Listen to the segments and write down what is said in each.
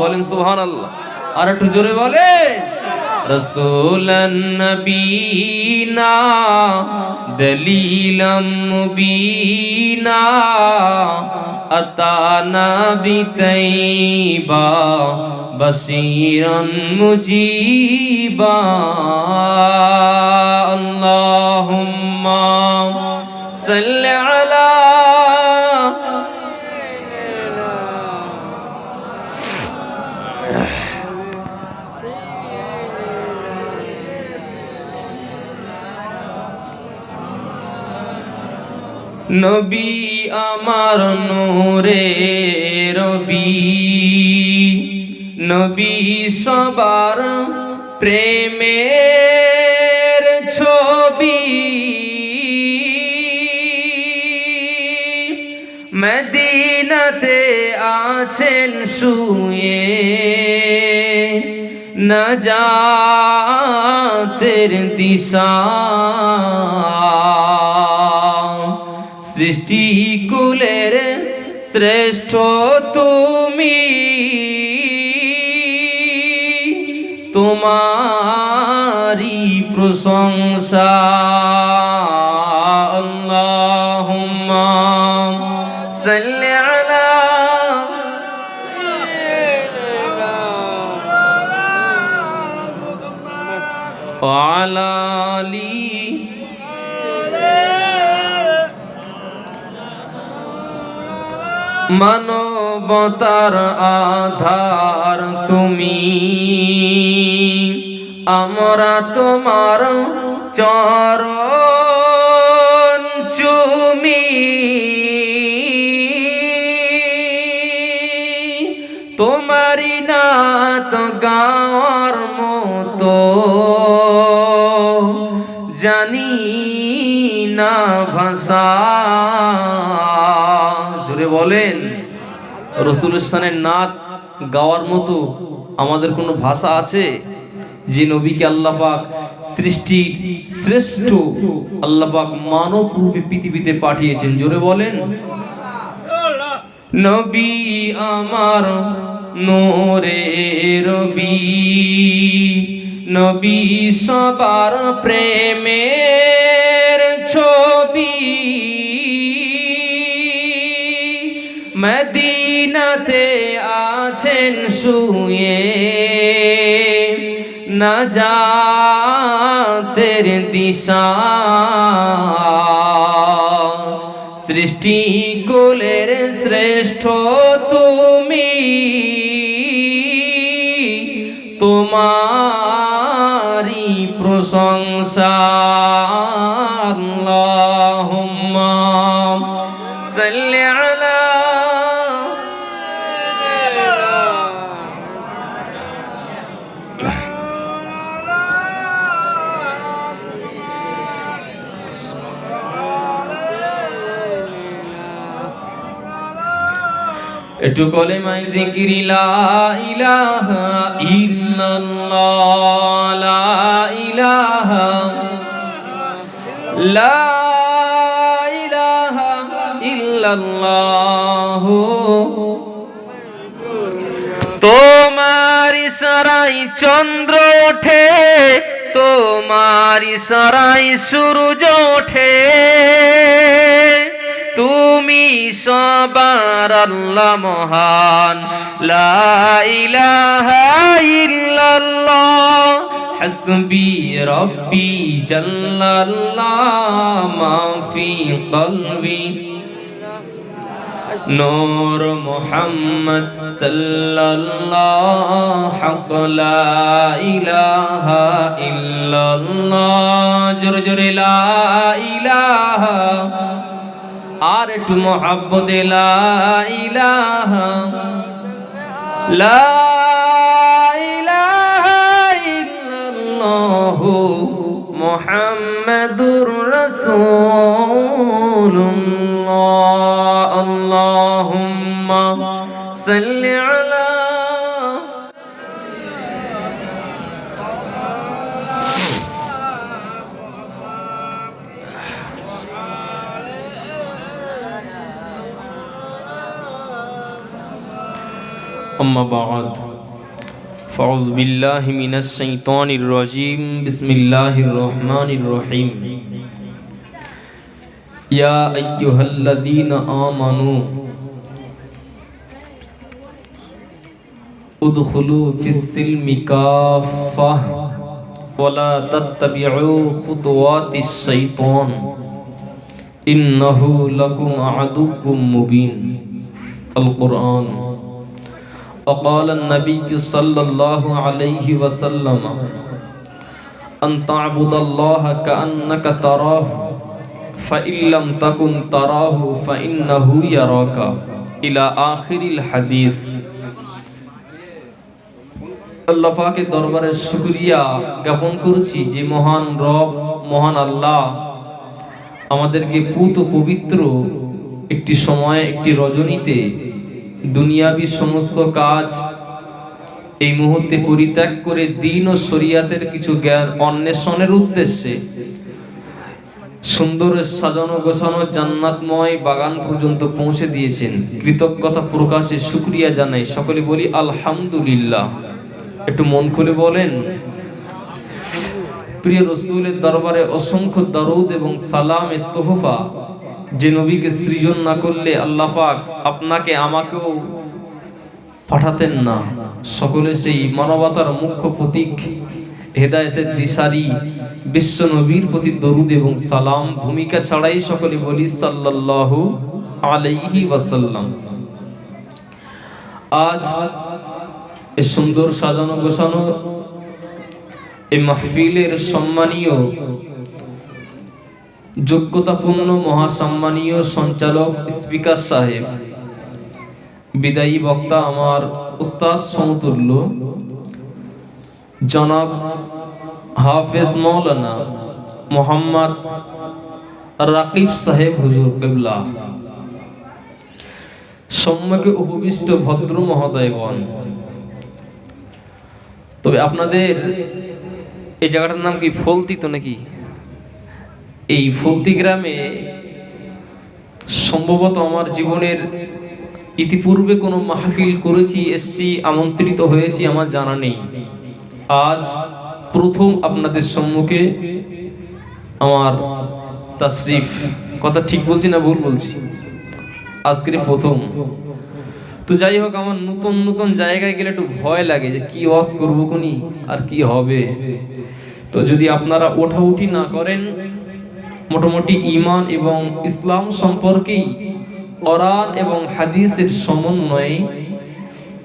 বলেন সোহান আল্লাহ আর একটু জোরে বলেন, রসুলন নবীনা, দলিলম মুবিনা, আতানা বিতাইবা বসিরন মুজিবা, আল্লাহুম্মা সাল্লি নবী আমার নূরে রবি। নবী সবার প্রেমের ছবি। মদিনাতে আছেন শুয়ে না যাতের দিশা। শ্রেষ্ঠ তুমি। তোমারি প্রশংসা। আল্লাহুম্মা সাল্লি মানবতার আধার তুমি। আমরা তোমার চরণ চুমি। তোমারি নাত গাওয়ার মতো। জানি না ভাষা। জোরে বলেন রসুল ইসলামের নাত গাওয়ার মতো আমাদের কোনো ভাষা আছে যে নবীকে আল্লাহ পাক সৃষ্টির শ্রেষ্ঠ, আল্লাহ পাক মানব রূপে পৃথিবীতে পাঠিয়েছেন? জোরে বলেন। নবী আমার নোরে রবি, নবী সবার প্রেমের মদিনাতে আছেন শুয়ে না যাতের দিশা। সৃষ্টি কোলের শ্রেষ্ঠ তুমি। তোমারি প্রশংসা। সাল্লি একটু কলেমাই জিকিরি লা তোমার ইশারাই চন্দ্র ওঠে তোমার ইশারাই সূর্য ওঠে। তুমি সবার আল্লাহ মহান। হাসবি রব্বি জাল্লাল্লাহ। মা ফি কলবি। নূর মুহাম্মদ সাল্লাল্লাহ হক লা ইলাহা ইল্লাল্লাহ। জোরে আর একটু মোহাব্বতে মোহাম্মদুর রসুল্লাহ আল্লাহুম্মা أما بعد فأعوذ بالله من الشيطان الرجيم بسم الله الرحمن الرحيم يا أيها الذين آمنوا ادخلوا في السلم كافة ولا تتبعوا خطوات الشيطان إنه لكم عدو مبين القرآن وقال النبي صلى الله عليه وسلم أن تعبد الله كأنك تراه فإن لم تكن تراه فإنه يراك إلى آخر الحديث আল্লাহ পাকের দরবারে শুকরিয়া জ্ঞাপন করছি যে মহান রব মহান আল্লাহ আমাদেরকে পুত পবিত্র একটি সময় একটি রজনীতে দুনিয়াবি সমস্ত কাজ এই মুহূর্তে পরিত্যাগ করে দিন ও শরিয়াতের কিছু জ্ঞান অন্বেষণের উদ্দেশ্যে সুন্দর সাজানো গোছানো জান্নাতময় বাগান পর্যন্ত পৌঁছে দিয়েছেন। কৃতজ্ঞতা প্রকাশে শুক্রিয়া জানাই। সকলে বলি আলহামদুলিল্লাহ। একটু মন খুলে বলেন। প্রিয় রসুলের দরবারে অসংখ্য দরুদ এবং সালামের তোহফা যে নবীকে সৃজন না করলে আল্লাহ পাক আপনাকে আমাকেও পাঠাতেন না। সকলে সেই মানবতার মুখ্য প্রতীক, হেদায়েতের দিশারি, বিশ্ব নবীর প্রতি দরুদ এবং সালাম, ভূমিকা ছাড়াই সকলে বলি সাল্লাল্লাহু আলাইহি ওয়াসাল্লাম। আজ এই সুন্দর সাজানো গোছানো এই মাহফিলের সম্মানীয় যোগ্যতাপূর্ণ মহাসম্মানীয় সঞ্চালক স্পিকার সাহেব। বিদায়ী বক্তা আমার উস্তাদ সমতুল্য, জনাব হাফেজ মৌলানা মোহাম্মদ রাকিব সাহেব হুজুর কেবলা। সম্মুখে উপবিষ্ট ভদ্র মহোদয়গণ। তবে আপনাদের এই জায়গাটার নাম কি, ফলতি তো নাকি? এই ফলতি গ্রামে সম্ভবত আমার জীবনের ইতিপূর্বে কোনো মাহফিল করেছি, এসছি, আমন্ত্রিত হয়েছি, আমার জানা নেই। আজ প্রথম আপনাদের সম্মুখে আমার তাশরিফ কথা ঠিক বলছি না ভুল বলছি? আজকের প্রথম। তো যাই হোক, আমার নতুন নতুন জায়গায় গেলে একটু ভয় লাগে যে কি ওয়াজ করব কোনি আর কি হবে। তো যদি আপনারা ওঠাউঠি না করেন মোটামুটি ইমান এবং ইসলাম সম্পর্কেই কোরআন এবং হাদিসের সমন্বয়ে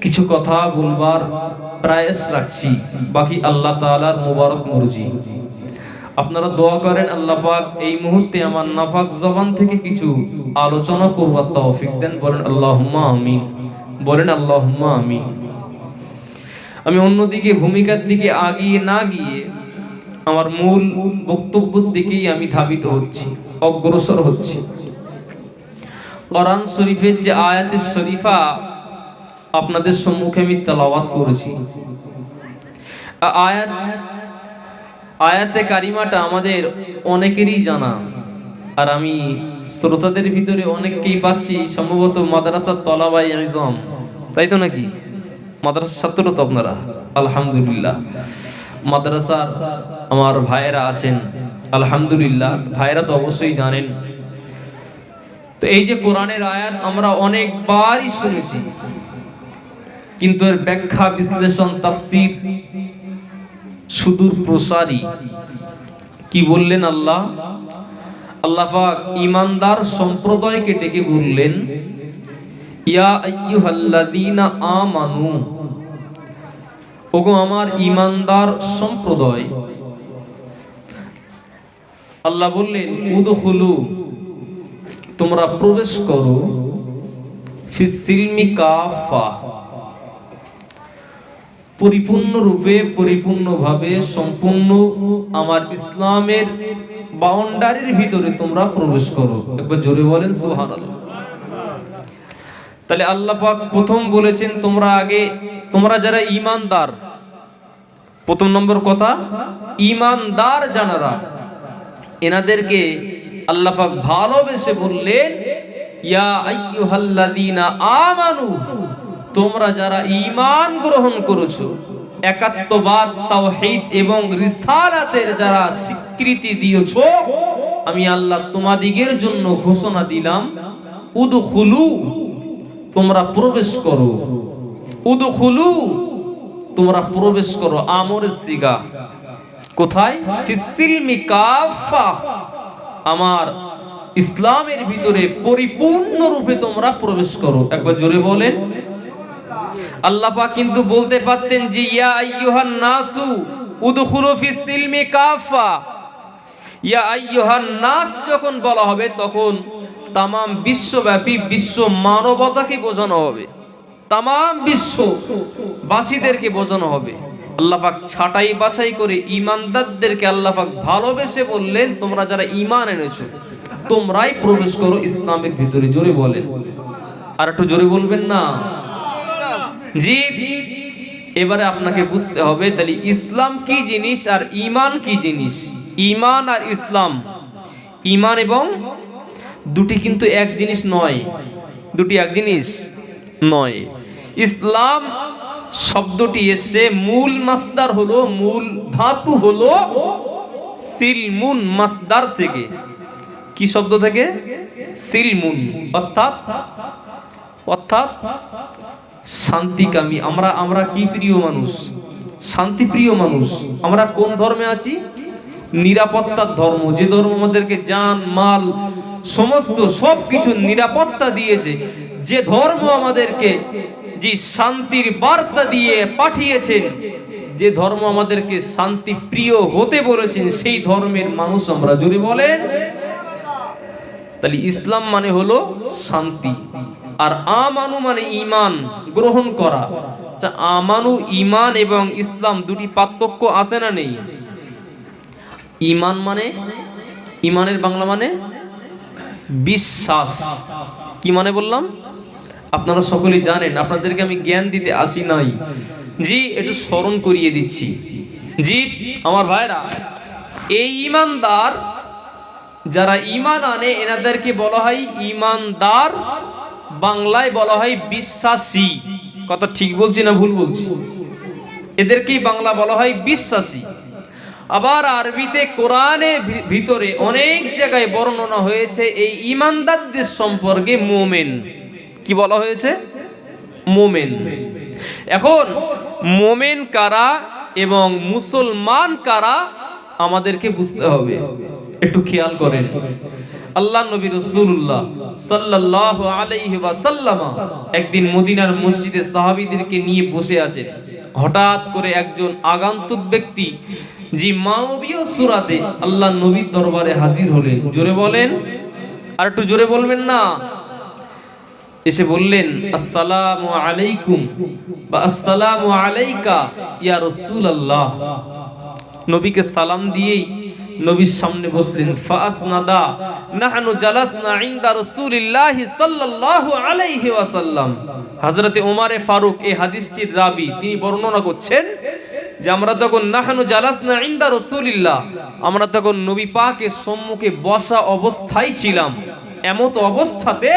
কিছু কথা বলবার প্রয়াস রাখছি। বাকি আল্লাহ তাআলার মুবারক মর্জি। আপনারা দোয়া করেন, আল্লাহ পাক এই মুহূর্তে আমার নাফাক জবান থেকে কিছু আলোচনা করবার তৌফিক দেন। বলেন, আল্লাহুম্মা আমিন। বলেন, আল্লাহুম্মা আমিন। আমি অন্যদিকে ভূমিকার দিকে আগিয়ে না গিয়ে আমার মূল বক্তব্যের দিকেই আমি ধাবিত হচ্ছি, অগ্রসর হচ্ছি। কোরআন শরীফের যে আয়াতে শরীফা আপনাদের সম্মুখে আমি তেলাওয়াত করেছি। আয়াত, আয়াতে কারিমাটা আমাদের অনেকেরই জানা, আর আমি শ্রোতাদের ভিতরে অনেককেই পাচ্ছি, সম্ভবত মাদ্রাসার তলাবাই আজম তাই তো নাকি? মাদ্রাসার ছাত্র তো আপনারা, আলহামদুলিল্লাহ। মাদ্রাসার আমার ভাইয়েরা আছেন, আলহামদুলিল্লাহ, ভাইয়েরা তো অবশ্যই জানেন। তো এই যে কোরআনের আয়াত আমরা অনেকবারই শুনেছি, কিন্তু এর ব্যাখ্যা, বিশ্লেষণ, তাফসীর সুদূর প্রসারী। কি বললেন আল্লাহ? আল্লাহ পাক ইমানদার সম্প্রদায়কে ডেকে বললেন, ইয়া আইয়ুহাল্লাযীনা আমানু ওগো আমার ইমানদার সম্প্রদায়। আল্লাহ বললেন, উদখুলু, তোমরা প্রবেশ করো ফিসিলমি কাফা। পরিপূর্ণ রূপে পরিপূর্ণভাবে সম্পূর্ণ আমার ইসলামের বাউন্ডারির ভিতরে তোমরা প্রবেশ করো। একবার জোরে বলেন, সুবহানাল্লাহ। তাহলে আল্লাহ পাক প্রথম বলেছেন, তোমরা আগে, তোমরা যারা ঈমানদার, প্রথম নম্বর কথা, ঈমানদার জানারা। এনাদেরকে আল্লাহ পাক ভালোবেসে বললেন, ইয়া আইয়ুহাল্লাযীনা আমানু, তোমরা যারা ঈমান গ্রহণ করেছ একাত্মবাদ তাওহীদ এবং রিসালাতের যারা স্বীকৃতি দিয়েছ, আমি আল্লাহ তোমাদিগের জন্য ঘোষণা দিলাম, উদখুলু তোমরা প্রবেশ করো। উদখুলু, তোমরা প্রবেশ করো। আমরের সিগা। কোথায়? আমার ইসলামের ভিতরে পরিপূর্ণ রূপে তোমরা প্রবেশ করো। একবার জোরে বলেন। আল্লাহ পাক কিন্তু বলতে পারতেন যে, ইয়া আইয়ুহান নাসু, উদখুলু ফিসিলমি কাফা। ইয়া আইয়ুহান নাস যখন বলা হবে, তখন তামাম বিশ্বব্যাপী বিশ্ব মানবতাকে বোঝানো হবে। তামাম বিশ্ব বাসীদেরকে বোঝানো হবে। আল্লাহ পাক ছাটাই বাছাই করে ইমানদারদেরকে আল্লাহ পাক ভালোবেসে বললেন, তোমরা যারা ঈমান এনেছো, তোমরাই প্রবেশ করো ইসলামের ভিতরে। জোরে বলেন। আর একটু জোরে বলবেন না? জি, এবারে আপনাকে বুঝতে হবে তাহলে ইসলাম কি জিনিস আর ঈমান কি জিনিস? ঈমান আর ইসলাম। ঈমান এবং দুটি কিন্তু এক জিনিস নয়। দুটি এক জিনিস নয়। ইসলাম শব্দটি এসে মূল মাসদার হলো, মূল ধাতু হলো সিলমুন মাসদার থেকে। কি শব্দ থেকে? সিলমুন। অর্থাৎ অর্থাৎ শান্তিকামী। আমরা আমরা কি প্রিয় মানুষ? শান্তিপ্রিয় মানুষ। আমরা কোন ধর্মে আছি? নিরাপত্তার ধর্ম, যে ধর্ম আমাদেরকে জান, মাল, সমস্ত সব কিছু নিরাপত্তা দিয়েছে, যে ধর্ম আমাদেরকে যে শান্তির বার্তা দিয়ে পাঠিয়েছেন যে ধর্ম আমাদেরকে শান্তি প্রিয় হতে বলেছেন সেই ধর্মের মানুষ আমরা জোরে বলেন, তাহলে ইসলাম মানে হলো শান্তি। আর আমানু মানে ইমান গ্রহণ করা। আচ্ছা আমানু ইমান এবং ইসলাম দুটি পার্থক্য আছে না নেই? ইমান মানে? ইমানের বাংলা মানে বিশ্বাস। কি মানে বললাম? আপনারা সকলেই জানেন, আপনাদেরকে আমি জ্ঞান দিতে আসি নাই। জি, একটু স্মরণ করিয়ে দিচ্ছি। জি, আমার ভাইরা এই ইমানদার, যারা ইমান আনে, এনাদেরকে বলা হয় ইমানদার, বাংলায় বলা হয় বিশ্বাসী। কথা ঠিক বলছি না ভুল বলছি? এদেরকেই বাংলা বলা হয় বিশ্বাসী। আবার আরবিতে কোরআনে ভিতরে অনেক জায়গায় বর্ণনা হয়েছে এই ইমানদারদের সম্পর্কে মোমেন। কি বলা হয়েছে? মোমেন। এখন মোমেন কারা এবং মুসলমান কারা আমাদেরকে বুঝতে হবে। একটু খেয়াল করেন। আল্লাহ নবী রসুল্লাহ সাল্লাল্লাহু আলাইহি ওয়াসাল্লামা একদিন মদিনার মসজিদে সাহাবীদেরকে নিয়ে বসে আছেন। হঠাৎ করে একজন আগন্তুক ব্যক্তি যে মানবীয় সুরাতে আল্লাহ নবীর দরবারে হাজির হলেন। জোরে বলেন। আর একটু জোরে বলবেন না? এসে বললেন, আসসালামু আলাইকুম বা আসসালামু আলাইকা ইয়া রাসূলুল্লাহ। নবীকে সালাম দিয়েই নবীর সামনে বসলেন ফাসনাদা নাহনু জালাসনা ইনদা রাসূলিল্লাহ সাল্লাল্লাহু আলাইহি ওয়াসাল্লাম। হযরতে ওমরে ফারুক এই হাদিসটির রাবি, তিনি বর্ণনা করছেন যে আমরা তখন নাহনু জালাসনা ইনদা রাসূলিল্লাহ, আমরা তখন নবী পাকের সম্মুখে বসা অবস্থায় ছিলাম। এমত অবস্থাতে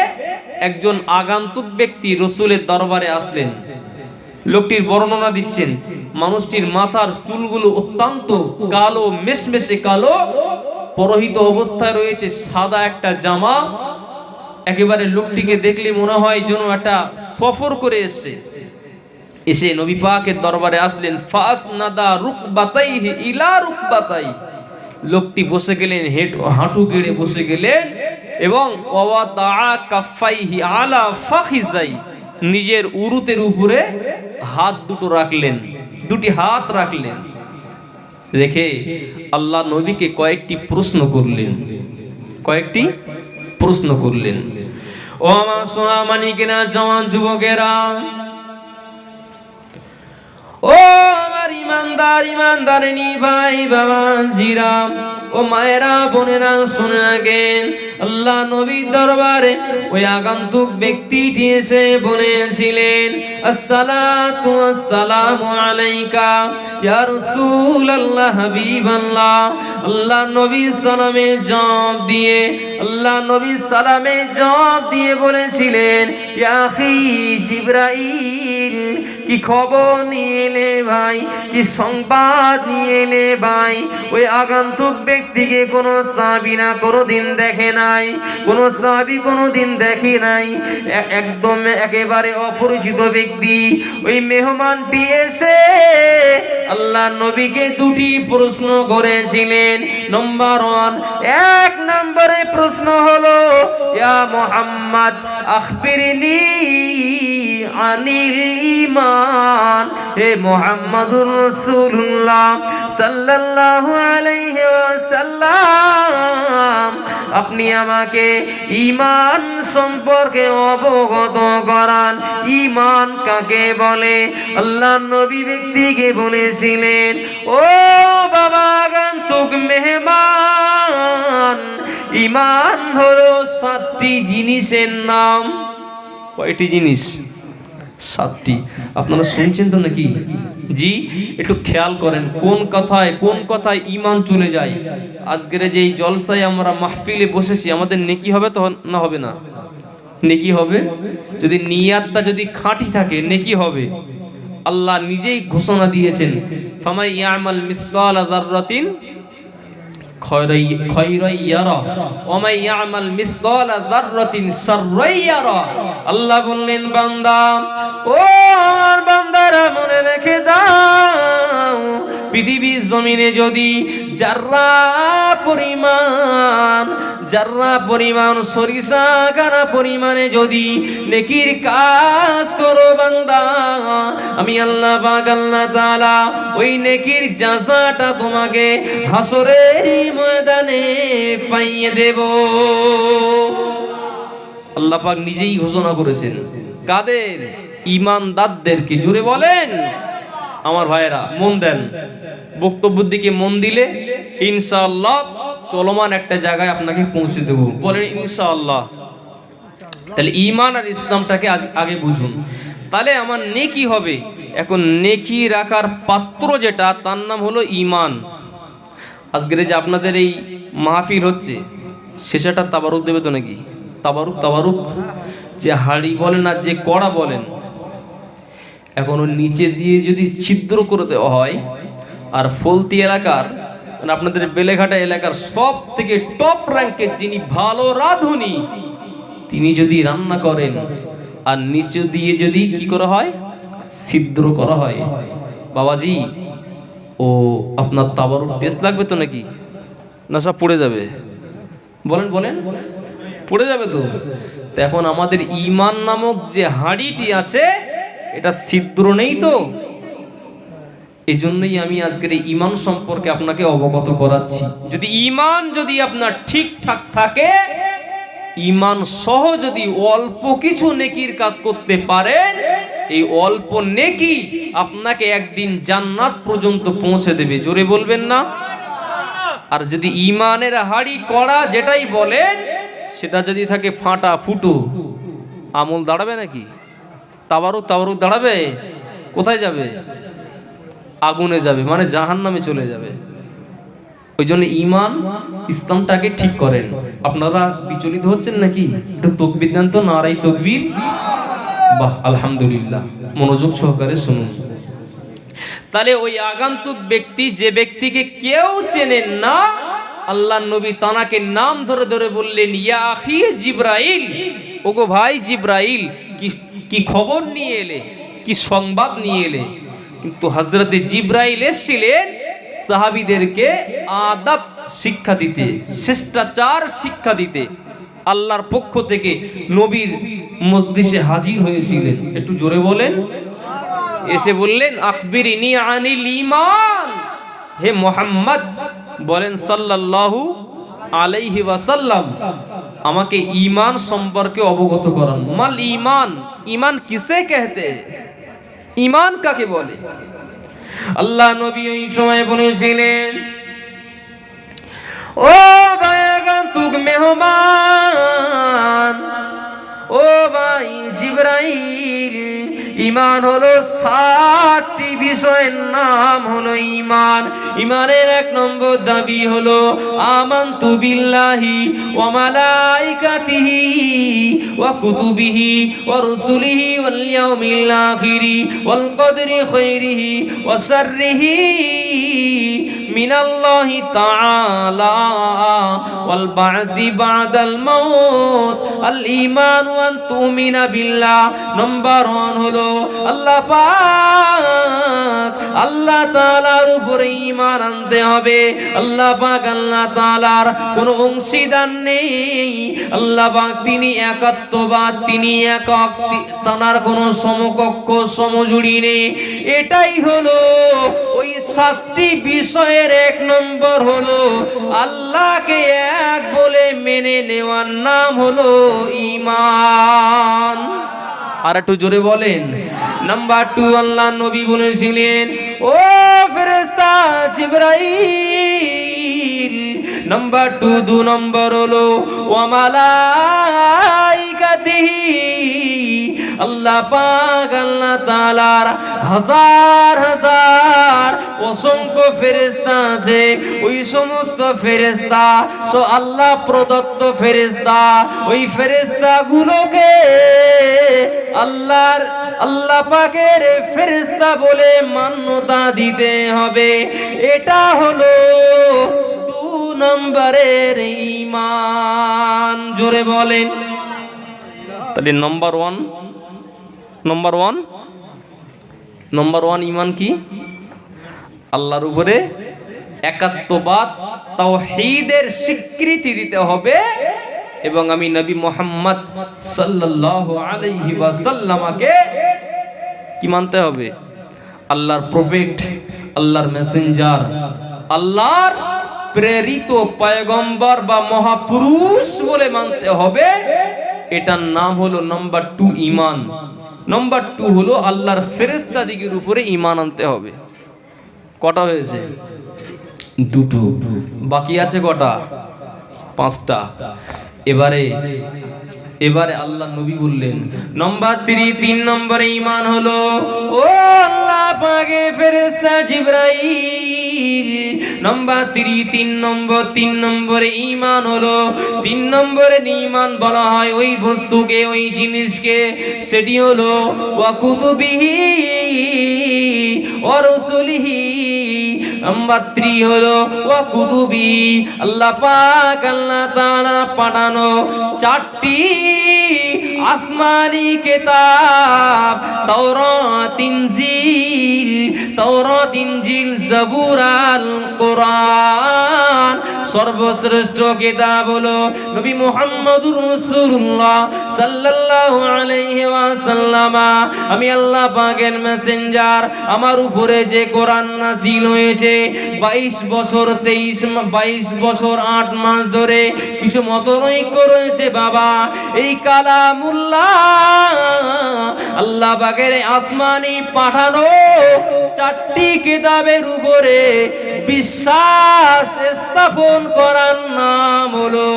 একজন আগন্তুক ব্যক্তি রসুলের দরবারে আসলেন। লোকটির বর্ণনা দিচ্ছেন, মানুষটির মাথার চুলগুলো অত্যন্ত কালো, মেশমেশে কালো, পরহিত অবস্থায় রয়েছে সাদা একটা জামা। একেবারে লোকটিকে দেখলে মনে হয় যেন একটা সফর করে এসছে। এসে নবী পাকের দরবারে আসলেন ফাস নাদা রুকবাতাইহি ইলা রুকবাতাই। লোকটি বসে গেলেন, হেঁট, হাঁটু গেড়ে বসে গেলেন এবং আলা ফাখিজাই, নিজের উরুতের উপরে হাত দুটো রাখলেন, দুটি হাত রাখলেন। রেখে আল্লাহ নবীকে কয়েকটি প্রশ্ন করলেন। কয়েকটি প্রশ্ন করলেন। ও আমার সোনা মানিকেরা জওয়ান যুবকেরা ও আমার ইমানদার ইমানদারিনী ভাই বাবা জিরাম ও মায়েরা, বোনেরা, শুনে রাখেন, আল্লাহ নবীর দরবারে ওই আগন্তুক ব্যক্তিটি এসে বলেছিলেন, আসসালাতু আসসালামু আলাইকা, ইয়া রাসূলুল্লাহ হাবিবাল্লাহ। আল্লাহ নবী সালামে জবাব দিয়ে, আল্লাহ নবী সালামে জবাব দিয়ে বলেছিলেন, ইয়া জিবরাইল কি খবর নিয়ে এলে ভাই? কি সংবাদ নিয়ে এলে ভাই? ওই আগন্তুক ব্যক্তিকে কোনো সাবি না কোনো দিন দেখে নাই। কোনো সাবি কোনো দিন দেখে নাই। একদম একেবারে অপরিচিত ব্যক্তি। ওই মেহমানটি এসে আল্লাহ নবীকে দুটি প্রশ্ন করেছিলেন। নম্বর ওয়ান এক নম্বরে প্রশ্ন হলো, ইয়া মোহাম্মদ, আখবিরনি আনিল ইমান হে মোহাম্মদুর রাসূলুল্লাহ সাল্লাল্লাহু আলাইহি ওয়াসাল্লাম, আপনি আমাকে ইমান সম্পর্কে অবগত করান। ইমান কাকে বলে? আল্লাহ নবী ব্যক্তিকে বলেছিলেন, ও বাবা গান্তুক মেহমান ইমান হলো সাতটি জিনিসের নাম। কয়টি জিনিস? সাতটি। আপনারা শুনছেন তো নাকি? জি, একটু খেয়াল করেন, কোন কথায় কোন কথায় ইমান চলে যায়? আজকের যে এই জলসায় আমরা মাহফিলে বসেছি, আমাদের নেকি হবে তো না হবে না? নেকি হবে? যদি নিয়াতটা যদি খাঁটি থাকে, নেকি হবে। আল্লাহ নিজেই ঘোষণা দিয়েছেন, ফামাই ইয়ামাল মিসকাল যাররাতিন আল্লাহ বললেন বান্দা ও আমার বান্দারা মনে রেখে দাও, পৃথিবীর জমিনে যদি যার্রা পরিমাণ যার্রা পরিমাণ সরিষা কানা পরিমাণে যদি নেকির কাজ করো বান্দা, আমি আল্লাহ পাক, আল্লাহ তাআলা ওই নেকির জাযাটা তোমাকে হাসরের ময়দানে পাইয়ে দেব। আল্লাহ পাক নিজেই ঘোষণা করেছেন, কাদের? ইমানদারদেরকে জুড়ে বলেন। আমার ভাইয়েরা, মন দেন। বক্তব্যের দিকে মন দিলে ইনশাআল্লাহ চলমান একটা জায়গায় আপনাকে পৌঁছে দেব। বলেন ইনশাআল্লাহ। তাহলে ইমান আর ইসলামটাকে আগে বুঝুন। তাহলে আমার নেকি হবে। এখন নেকি রাখার পাত্র যেটা, তার নাম হলো ইমান আজকের যে আপনাদের এই মাহফিল হচ্ছে, শেষেটা তাবারুক দেবে তো নাকি? তাবারুক তাবারুক। যে হাড়ি বলেন আর যে কড়া বলেন এখন নিচে দিয়ে যদি ছিদ্র করে দেওয়া হয়, আর ফলতি এলাকার মানে আপনাদের বেলেঘাটা এলাকার সব থেকে টপ র্যাঙ্কের যিনি ভালো রাঁধুনি, তিনি যদি রান্না করেন, আর নিচে দিয়ে যদি কি করা হয়? ছিদ্র করা হয়। বাবাজি, ও আপনার তাবারুক টেস্ট লাগবে তো নাকি? না, সব পড়ে যাবে। বলেন বলেন। পড়ে যাবে তো এখন আমাদের ইমান নামক যে হাঁড়িটি আছে এটা ছিদ্র নেই তো? এই জন্যই আমি আজকের এই ইমান সম্পর্কে আপনাকে অবগত করাচ্ছি। যদি ইমান যদি আপনার ঠিকঠাক থাকে ইমান সহ যদি অল্প কিছু নেকির কাজ করতে পারেন, এই অল্প নেকি আপনাকে একদিন জান্নাত পর্যন্ত পৌঁছে দেবে। জোরে বলবেন না? আর যদি ইমানের হাড়ি করা যেটাই বলেন, সেটা যদি থাকে ফাটা ফুটো। আমল দাঁড়াবে নাকি? তাবারুক তাবারুক দাঁড়াবে? কোথায় যাবে? আগুনে যাবে মানে জাহান নামে চলে যাবে। ওই জন্য ইমান ইসলামটাকে ঠিক করেন। আপনারা বিচলিত হচ্ছেন নাকি? একটু তকবির দেন তো নারাই তকবির। বাহ, আলহামদুলিল্লাহ। মনোযোগ সহকারে শুনুন। তাহলে ওই আগান্তুক ব্যক্তি, যে ব্যক্তিকে কেউ চেনেন না, আল্লাহ নবী তানাকে নাম ধরে ধরে বললেন, ইয়া আখি জিব্রাইল। ওগো ভাই জিব্রাইল কি খবর নিয়ে এলে? কি সংবাদ নিয়ে এলে? কিন্তু হজরতে জিব্রাইল এসেছিলেন সাহাবিদেরকে আদাব শিক্ষা দিতে, শিষ্টাচার শিক্ষা দিতে। আল্লাহর পক্ষ থেকে নবীর মসজিদে হাজির হয়েছিলেন। একটু জোরে বলেন। এসে বললেন আকবির ইনি আনিল ইমান হে মোহাম্মদ, বলেন, সাল্লাল্লাহু আলাইহি ওয়াসাল্লাম, আমাকে ঈমান সম্পর্কে অবগত করান। মাল ঈমান ঈমান কিসে কহতে? ঈমান কাকে বলে? আল্লাহ নবী ওই সময় বলেছিলেন, ও বায়গান তুক মেহমান ও ভাই জিব্রাইল ইমান হলো সাতটি বিষয়ের নাম হলো ইমান ইমানের এক নম্বর দাবি হলো, আমান্তু বিল্লাহি ওয়া মালাইকাতিহি ওয়া কুতুবিহি ওয়া রুসুলিহি ওয়াল ইয়াউমিল আখিরি ওয়াল কদরি খাইরিহি ওয়া শাররিহি। من الله تعالى والبعث بعد الموت الإيمان أن تؤمن بالله নম্বর ওয়ান হলো আল্লাহ পাক আল্লাহ তাআলার উপরে ঈমান আনতে হবে আল্লাহ পাক আল্লাহ তাআলার কোনো অংশীদার নেই আল্লাহ পাক তিনি একাত্মবাদ তিনি একক তি- তানার কোনো সমকক্ষ সমজুড়ি নেই এটাই হলো ওই সাতটি বিষয়ের এক নম্বর হলো, আল্লাহকে এক বলে মেনে নেওয়ার নাম হলো ইমান আর একটু জোরে বলেন। নাম্বার টু আল্লাহ নবী বলেছিলেন, ও ফেরেস্তা জিব্রাইল। নাম্বার টু দু নম্বর হলো ওয়ামালাইকাতিহি আল্লাহ পাক, আল্লাহ তাআলার হাজার হাজার অসংখ্য ফেরেশতা আছে। ওই সমস্ত ফেরেশতা সো আল্লাহ প্রদত্ত ফেরেশতা। ওই ফেরেশতা গুলোকে আল্লাহর, আল্লাহ পাকের ফেরেশতা বলে মান্যতা দিতে হবে। এটা হলো দু নম্বরের ঈমান। জোরে বলেন। তাহলে number one number one number one ইমান কি? আল্লাহর উপরে একাত্মবাদ, তাওহীদের স্বীকৃতি দিতে হবে। এবং আমি নবী মোহাম্মদ সাল্লাল্লাহু কি মানতে হবে? আল্লাহর প্রফেট, আল্লাহর মেসেঞ্জার, আল্লাহর প্রেরিত পয়গম্বর বা মহাপুরুষ বলে মানতে হবে। এটার নাম হলো নাম্বার টু ইমান। নাম্বার টু হলো আল্লাহর ফেরেস্তা দিকের উপরে ইমান আনতে হবে। কটা হয়েছে? দুটো। বাকি আছে কটা? পাঁচটা। এবারে এবারে আল্লাহ নবী বললেন, নম্বর থ্রি তিন নম্বরে ইমান হলো, ও আল্লাহ পাকে ফেরেস্তা জিব্রাইল। নম্বর থ্রি তিন নম্বর, তিন নম্বরে ইমান হলো, তিন নম্বরে ইমান বলা হয় ওই বস্তুকে, ওই জিনিসকে, সেটি হলো ওয়াকুতুবিহি ওয়ারসুলিহি নাম্বার থ্রি হলো ও কুতুবি, আল্লাহ পাক আল্লাহ তাআলা পাঠানো চারটি আসমানি কিতাব, তাওরাত, ইনজিল তাওরাত, ইনজিল, জাবুর আল কোরআন সর্বশ্রেষ্ঠ কিতাব হলো নবী মুহাম্মদুর রাসূলুল্লাহ সাল্লাল্লাহু আলাইহি ওয়াসাল্লামা। আমি আল্লাহ পাকের মেসেঞ্জার আমার উপরে যে কোরআন নাজিল হয়েছে 22 বছর 23 22 বছর 8 মাস ধরে কিছু মতনৈক্য রয়েছে বাবা। এই কালামুল্লাহ আল্লাহ পাকের আসমানি পাঠানো চারটি কিতাবের উপরে বিশ্বাস স্থাপন করার নাম হলো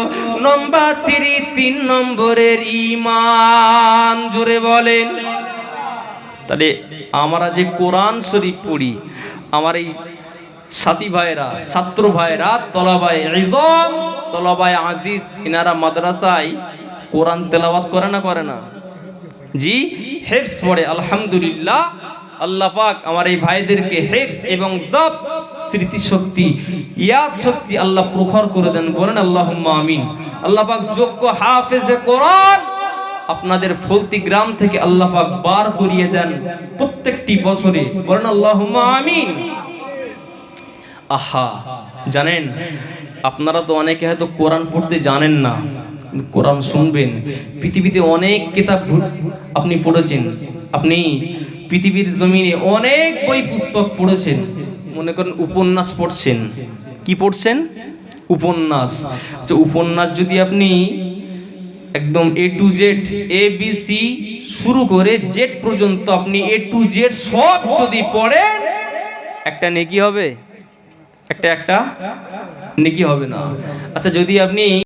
নম্বর থ্রি, তিন নম্বরের ইমান জোরে বলেন। তাহলে আমরা যে কোরআন শরীফ পড়ি, আমার এই সাথী ভাইরা ছাত্র ভাইরা তলাবাই ইজম তলাবাই আজিজ ইনারা মাদ্রাসায় কোরআন তেলাওয়াত করে না করে না? জি হেফস পড়ে, আলহামদুলিল্লাহ। আল্লাহ পাক আমার এই ভাইদেরকে হেফস এবং জব স্মৃতি শক্তি ইয়াদ শক্তি আল্লাহ প্রখর করে দেন, বলেন আল্লাহুম্মা আমিন। আল্লাহ পাক যোগ্য হাফেজে কোরআন আপনাদের ফলতি গ্রাম থেকে আল্লাহ পাক বার করিয়ে দেন প্রত্যেকটি বছরে, বলেন আল্লাহুম্মা আমিন। আহা, জানেন, আপনারা তো অনেকে হয়তো কোরআন পড়তে জানেন না কোরআন শুনবেন। পৃথিবীতে অনেক কিতাব আপনি পড়েছেন, আপনি পৃথিবীর জমিনে অনেক বই পুস্তক পড়েছেন। মনে করেন উপন্যাস পড়ছেন। কি পড়ছেন? উপন্যাস। আচ্ছা উপন্যাস যদি আপনি একদম A to Z A B C শুরু করে জেড পর্যন্ত আপনি এ টু জেড সব যদি পড়েন, একটা নেকি হবে? একটা একটা নেকি হবে না। আচ্ছা যদি আপনি